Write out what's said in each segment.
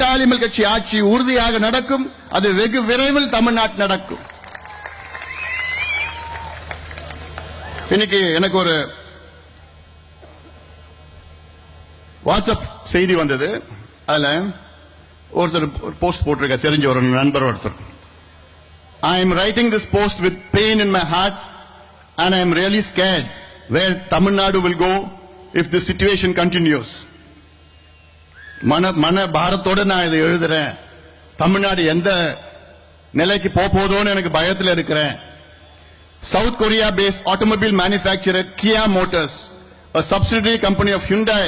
பாட்டாளிமல் கட்சி ஆட்சி உறுதியாக நடக்கும். அது வெகு விரைவில் தமிழ்நாட்டில் நடக்கும். இன்னைக்கு எனக்கு ஒரு வாட்ஸ்அப் செய்தி வந்தது. அதுல ஒருத்தர் போஸ்ட் போட்டிருக்க தெரிஞ்ச ஒரு நண்பர் ஒருத்தர். I am writing this post with pain in my heart and I am really scared where Tamil Nadu will go if the situation continues மன மன பாரத்தோட நான் இதை எழுதுறேன் தமிழ்நாடு எந்த நிலைக்கு போக போதோன்னு எனக்கு பயத்துல இருக்கிறேன் South Korea based automobile manufacturer Kia Motors, a subsidiary company of Hyundai,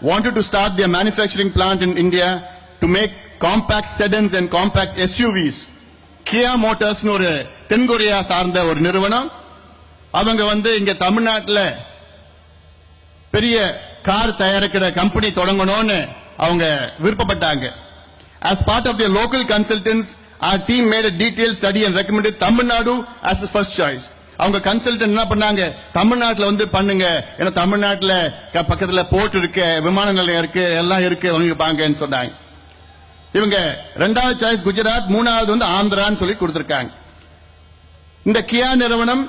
wanted to start their manufacturing plant in India to make compact sedans and compact SUVs. Kia Motors ஒரு தென்கொரியா சார்ந்த ஒரு நிறுவனம் அவங்க வந்து இங்க தமிழ்நாட்டுல பெரிய கார் தயாரிக்கிற கம்பெனி தொடங்கணும்னு அவங்க விருப்பப்பட்டாங்க As part of their local consultants, our team made a detailed study and recommended Tamil Nadu as the first choice. அவங்க கன்சல்டன்ட் என்ன பண்ணாங்க தமிழ்நாட்டில் வந்து பண்ணுங்க ஏன்னா தமிழ்நாட்டில் பக்கத்தில் போர்ட் இருக்கு விமான நிலையம் இருக்கு எல்லாம் இருக்கு வாங்கிப்பாங்கன்னு சொன்னாங்க இவங்க ரெண்டாவது சாய்ஸ் குஜராத் மூணாவது வந்து ஆந்திரான்னு சொல்லி கொடுத்துருக்காங்க இந்த கியா நிறுவனம்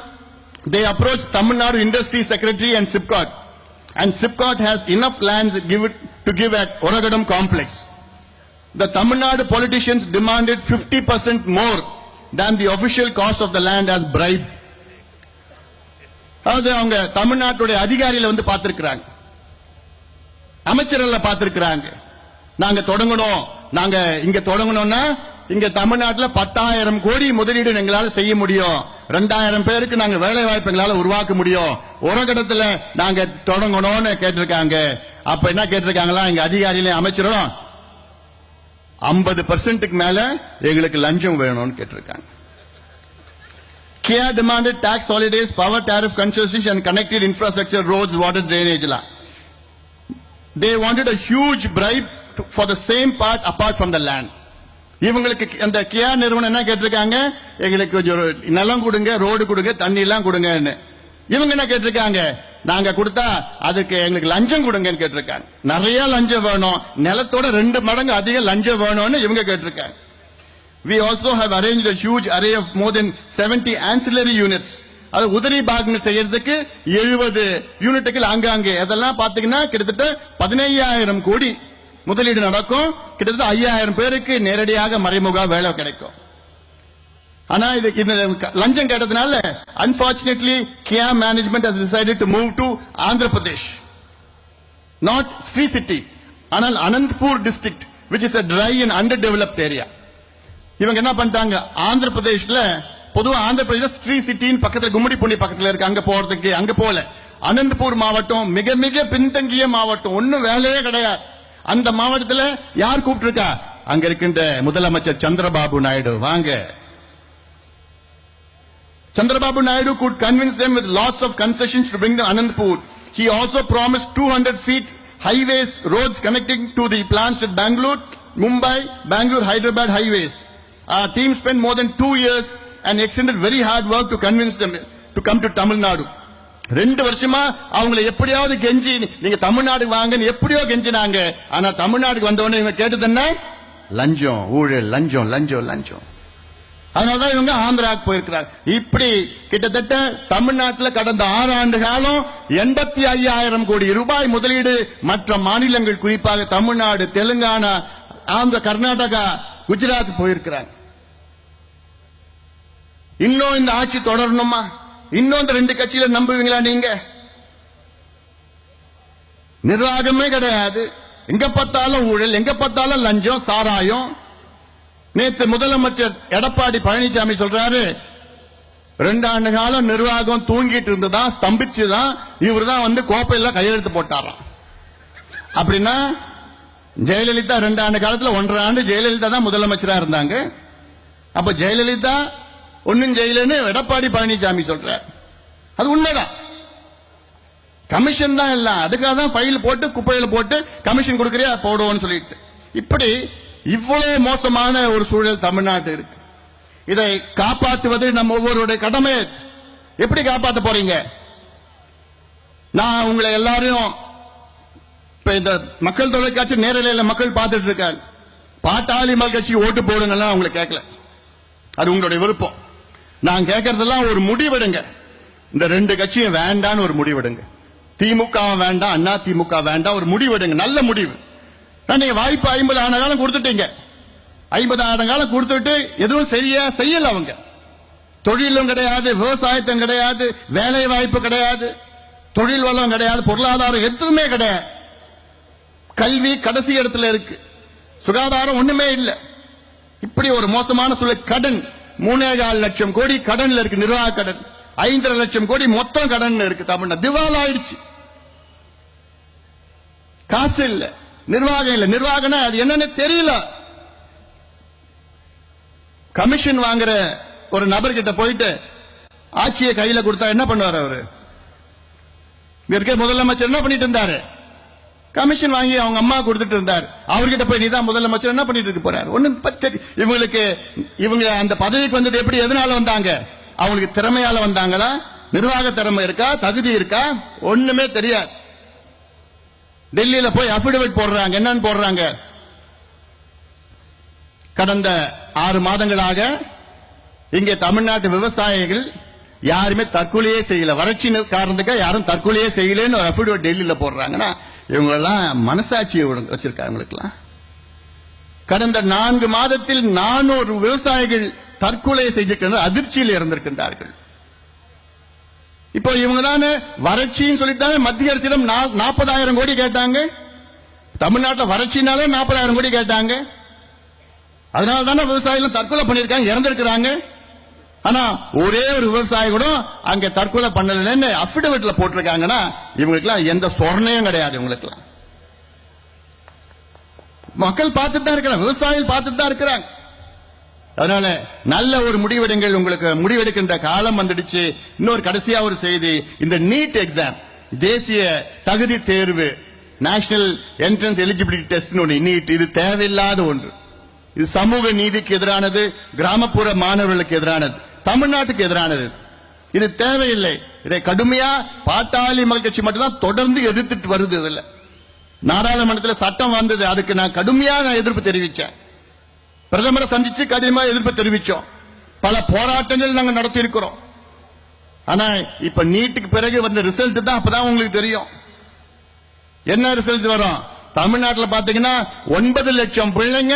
they approach Tamil Nadu industry secretary and SIPCOT and SIPCOT has enough lands give it to give at Oragadam complex. The Tamil Nadu politicians demanded 50% more than the official cost of the land as bribe. அதாவது அவங்க தமிழ்நாட்டுடைய அதிகாரியில வந்து பார்த்திருக்கிறாங்க. அமைச்சர்கள் பார்த்திருக்கிறாங்க. நாங்க தொடங்கணும். நாங்க இங்க தொடங்கணும்னா இங்க தமிழ்நாட்டில் பத்தாயிரம் கோடி முதலீடு எங்களால் செய்ய முடியும். ரெண்டாயிரம் பேருக்கு நாங்க வேலை வாய்ப்பு எங்களால் உருவாக்க முடியும். ஒரு கடத்துல நாங்க தொடங்கணும்னு கேட்டிருக்காங்க. அப்ப என்ன கேட்டிருக்காங்களா? எங்க அதிகாரிகளையும் அமைச்சரும் ஐம்பது பர்சன்ட்டுக்கு மேல எங்களுக்கு லஞ்சம் வேணும்னு கேட்டிருக்காங்க. Kia demanded tax holidays power tariff concessions and connected infrastructure roads water drainage. They wanted a huge bribe for the same part apart from the land இவங்களுக்கு அந்த கியா நிறுவனம் என்ன கேட்டிருக்காங்க? எங்களுக்கு கொஞ்சம் நிலம் கொடுங்க ரோடு கொடுங்க தண்ணி எல்லாம் கொடுங்கன்னு. இவங்க என்ன கேட்டிருக்காங்க? நாங்க கொடுத்தா அதுக்கு எங்களுக்கு லஞ்சம் கொடுங்கன்னு கேட்டிருக்காங்க. நிறைய லஞ்சம் வேணும். நிலத்தோட ரெண்டு மடங்கு அதிக லஞ்சம் வேணும்னு இவங்க கேட்டிருக்காங்க. We also have arranged a huge array of more than 70 ancillary units. அது உதிரி பாகங்கள் செய்யறதுக்கு எழுபது யூனிட்டுகள் ஆங்காங்கே. அதெல்லாம் பாத்தீங்கன்னா கிட்டத்தட்ட பதினையாயிரம் கோடி முதலீடு நடக்கும். கிட்டத்தட்ட ஐயாயிரம் பேருக்கு நேரடியாக மறைமுக வேலை கிடைக்கும். ஆனா இது இந்த லஞ்சம் கேட்டதுனால unfortunately Kia management has decided to move to Andhra Pradesh not Sri city ஆனால் Anantapur district which is a dry and under developed area இவங்க என்ன பண்ணிட்டாங்க? ஆந்திர பிரதேஷ்ல பொதுவா ஆந்திர பிரதேஷ் ஸ்ரீ சிட்டின்னு பக்கத்துல கும்மிடி பூண்டி பக்கத்துல இருக்கு. அங்க போறதுக்கு அங்க போல. அனந்தபூர் மாவட்டம் மிக மிக பின்தங்கிய மாவட்டம். ஒண்ணும் வேலையே கிடையாது. அந்த மாவட்டத்துல யார் கூப்பிட்டு இருக்கா அங்க இருக்கின்ற முதலமைச்சர் சந்திரபாபு நாயுடு. வாங்க. Chandrababu Naidu could convince them with lots of concessions to bring them Anandpur. He also promised 200 feet highways, roads connecting to the plants at Bangalore, Mumbai, Bangalore, Hyderabad highways. Our team spent more than two years and extended very hard work to convince them to come to Tamil Nadu. ரெண்டு வருஷமா அவங்களை எப்படியாவது கெஞ்சி நீங்க தமிழ்நாடு வாங்கன்னு எப்படியோ கெஞ்சினாங்க ஆனா தமிழ்நாடுக்கு வந்தவொடனே இவங்க கேட்டது என்ன லஞ்சம் ஊழல் லஞ்சம் லஞ்சம் லஞ்சம் அதனாலதான் இவங்க ஆந்திராவுக்கு போயிருக்கிறாங்க. இப்படி கிட்டத்தட்ட தமிழ்நாட்டில் கடந்த ஆறு ஆண்டு காலம் எண்பத்தி ஐயாயிரம் கோடி ரூபாய் முதலீடு மற்ற மாநிலங்கள் குறிப்பாக தமிழ்நாடு தெலுங்கானா ஆந்திர கர்நாடகா குஜராத் போயிருக்கிறாங்க. இன்னும் இந்த ஆட்சி தொடரணுமா? இன்னும் இந்த ரெண்டு கட்சியில நம்புவீங்களா நீங்க? நிர்வாகமே கிடையாது. எங்க பார்த்தாலும் ஊழல் எங்க பார்த்தாலும் லஞ்சம் சாராயம் நேற்று முதலமைச்சர் எடப்பாடி பழனிசாமி சொல்றாரு ரெண்டு ஆண்டு காலம் நிர்வாகம் தூங்கிட்டு இருந்ததா ஸ்தம்பிச்சுதான் இவர் தான் வந்து கோப்பையில கையெழுத்து போட்டாராம். அப்படின்னா ஜெயலலிதா ரெண்டு ஆண்டு காலத்துல ஒன்றரை ஆண்டு ஜெயலலிதா தான் முதலமைச்சரா இருந்தாங்க. அப்ப ஜெயலலிதா ஒன்னும் ஜெயிலன்னு எடப்பாடி பழனிசாமி சொல்ற அது உண்மைதான். கமிஷன் தான் எல்லாம். அதுக்காக தான் ஃபைல் போட்டு குப்பையில போட்டு கமிஷன் கொடுக்குறியா போடுவோம்னு சொல்லிட்டு. இப்படி இவ்வளவு மோசமான ஒரு சூழல் தமிழ்நாட்டு இருக்கு. இதை காப்பாற்றுவது நம்ம ஒவ்வொருடைய கடமை. எப்படி காப்பாற்ற போறீங்க? நான் உங்களை எல்லாரையும் இப்ப இந்த மக்கள் தொலைக்காட்சி நேரலையில மக்கள் பார்த்துட்டு இருக்காங்க. பாட்டாளி மக்கள் கட்சி ஓட்டு போடுங்கலாம் அவங்களை கேட்கல அது உங்களுடைய விருப்பம். நான் கேட்கறதெல்லாம் ஒரு முடிவெடுங்க. இந்த ரெண்டு கட்சியும் வேண்டான்னு ஒரு முடிவெடுங்க. திமுக வேண்டாம் அண்ணா திமுக வேண்டாம் ஒரு முடிவெடுங்க. நல்ல முடிவு. நீங்க வாய்ப்பு ஐம்பது ஆண்டு காலம் கொடுத்துட்டீங்க. ஐம்பது ஆண்டு காலம் கொடுத்துட்டு எதுவும் சரியா செய்யல அவங்க. தொழிலும் கிடையாது விவசாயத்தும் கிடையாது வேலை வாய்ப்பு கிடையாது தொழில் வளம் கிடையாது பொருளாதாரம் எதுவுமே கிடையாது. கல்வி கடைசி இடத்துல இருக்கு. சுகாதாரம் ஒண்ணுமே இல்லை. இப்படி ஒரு மோசமான சூழல் கடன். மூணே கால் லட்சம் கோடி கடன்ல இருக்கு நிர்வாக கடன். ஐந்தரை லட்சம் கோடி மொத்தம் கடன் இருக்கு தமிழ்நாடு. திவால் ஆயிடுச்சு காசு இல்லை. நிர்வாகம் இல்லை. நிர்வாகம்னா அது என்னன்னு தெரியல. கமிஷன் வாங்குற ஒரு நபர்கிட்ட போயிட்டு ஆட்சியை கையில கொடுத்தா என்ன பண்ணுவார் அவரு? இருக்க முதலமைச்சர் என்ன பண்ணிட்டு இருந்தாரு? கமிஷன் வாங்கி அவங்க அம்மா கொடுத்துட்டு இருந்தார். அவர்கிட்ட போய் நீதான் முதலமைச்சர் என்ன பண்ணிட்டு இருக்க போறாரு? ஒண்ணும் பத்தி இவங்களுக்கு இவங்க அந்த பதவிக்கு வந்தது எப்படி எதனால வந்தாங்க? அவங்களுக்கு திறமையால வந்தாங்களா? நிர்வாக திறமை இருக்கா? தகுதி இருக்கா? ஒண்ணுமே தெரியாது. டெல்லியில போய் அபிடவிட் போடுறாங்க. என்னன்னு போடுறாங்க. கடந்த ஆறு மாதங்களாக இங்கே தமிழ்நாட்டு விவசாயிகள் யாருமே தற்கொலையே செய்யல. வறட்சி காரணத்துக்காக யாரும் தற்கொலையே செய்யலன்னு ஒரு அபிடவிட் டெல்லியில போடுறாங்கன்னா இவங்க எல்லாம் மனசாட்சியை ஒழுங்கு வச்சிருக்காங்க கடந்த நான்கு மாதத்தில் நானூறு விவசாயிகள் தற்கொலை செய்திருக்கின்ற அதிர்ச்சியில் இருந்திருக்கின்றார்கள். இப்போ இவங்க தானே வறட்சின்னு சொல்லிட்டு மத்திய அரசிடம் நாற்பதாயிரம் கோடி கேட்டாங்க. தமிழ்நாட்டில் வறட்சினாலே நாற்பதாயிரம் கோடி கேட்டாங்க. அதனால தானே விவசாயிகள் தற்கொலை பண்ணியிருக்காங்க இறந்திருக்கிறாங்க. ஆனா ஒரே ஒரு விவசாயி கூட அங்க தற்கொலை பண்ணலன்னு அபிடவிட்ல போட்டிருக்காங்கன்னா இவங்களுக்குலாம் எந்த சொர்ணையும் கிடையாது இவங்களுக்குலாம் மக்கள் பார்த்துட்டு தான் இருக்கிறாங்க விவசாயிகள் பார்த்துட்டு தான் இருக்கிறாங்க. அதனால நல்ல ஒரு முடிவெடுங்கள். உங்களுக்கு முடிவெடுக்கின்ற காலம் வந்துடுச்சு. இன்னொரு கடைசியா ஒரு செய்தி. இந்த நீட் எக்ஸாம் தேசிய தகுதி தேர்வு நேஷனல் என்ட்ரன்ஸ் எலிஜிபிலிட்டி டெஸ்ட் ஒன்று நீட் இது தேவையில்லாத ஒன்று. இது சமூக நீதிக்கு எதிரானது கிராமப்புற மாணவர்களுக்கு எதிரானது தமிழ்நாட்டுக்கு எதிரானது. இது தேவையில்லை. இதை கடுமையா பாட்டாளி மக்கள் கட்சி மட்டும்தான் தொடர்ந்து எதிர்த்துட்டு வருது இதுல. நாடாளுமன்றத்தில் சட்டம் வந்தது. அதுக்கு நான் கடுமையா நான் எதிர்ப்பு தெரிவித்தேன் பிரதமரை சந்திச்சு கடினமா எதிர்ப்பு தெரிவிச்சோம். பல போராட்டங்கள் நாங்க நடத்தி இருக்கிறோம் ஆனா இப்ப நீட்டுக்கு பிறகு வந்த ரிசல்ட் தான் அப்பதான் உங்களுக்கு தெரியும். என்ன ரிசல்ட் வரும்? தமிழ்நாட்டில் பாத்தீங்கன்னா ஒன்பது லட்சம் பிள்ளைங்க